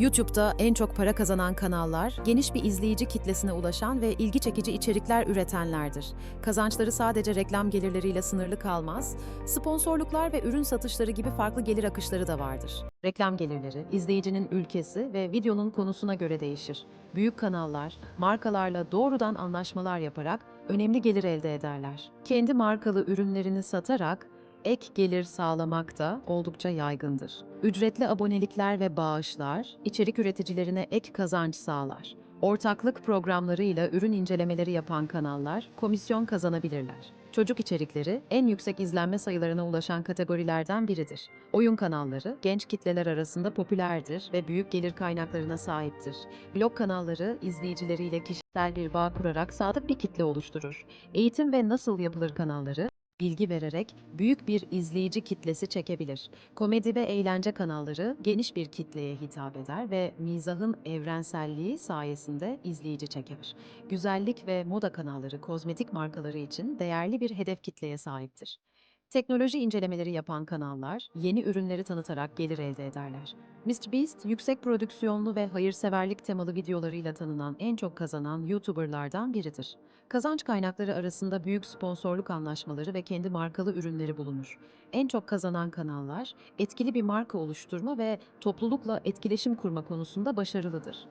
YouTube'da en çok para kazanan kanallar, geniş bir izleyici kitlesine ulaşan ve ilgi çekici içerikler üretenlerdir. Kazançları sadece reklam gelirleriyle sınırlı kalmaz, sponsorluklar ve ürün satışları gibi farklı gelir akışları da vardır. Reklam gelirleri, izleyicinin ülkesi ve videonun konusuna göre değişir. Büyük kanallar, markalarla doğrudan anlaşmalar yaparak önemli gelir elde ederler. Kendi markalı ürünlerini satarak ek gelir sağlamak da oldukça yaygındır. Ücretli abonelikler ve bağışlar içerik üreticilerine ek kazanç sağlar. Ortaklık programlarıyla ürün incelemeleri yapan kanallar komisyon kazanabilirler. Çocuk içerikleri en yüksek izlenme sayılarına ulaşan kategorilerden biridir. Oyun kanalları genç kitleler arasında popülerdir ve büyük gelir kaynaklarına sahiptir. Blog kanalları izleyicileriyle kişisel bir bağ kurarak sadık bir kitle oluşturur. Eğitim ve nasıl yapılır kanalları bilgi vererek büyük bir izleyici kitlesi çekebilir. Komedi ve eğlence kanalları geniş bir kitleye hitap eder ve mizahın evrenselliği sayesinde izleyici çeker. Güzellik ve moda kanalları kozmetik markaları için değerli bir hedef kitleye sahiptir. Teknoloji incelemeleri yapan kanallar yeni ürünleri tanıtarak gelir elde ederler. MrBeast, yüksek prodüksiyonlu ve hayırseverlik temalı videolarıyla tanınan en çok kazanan YouTuber'lardan biridir. Kazanç kaynakları arasında büyük sponsorluk anlaşmaları ve kendi markalı ürünleri bulunur. En çok kazanan kanallar, etkili bir marka oluşturma ve toplulukla etkileşim kurma konusunda başarılıdır.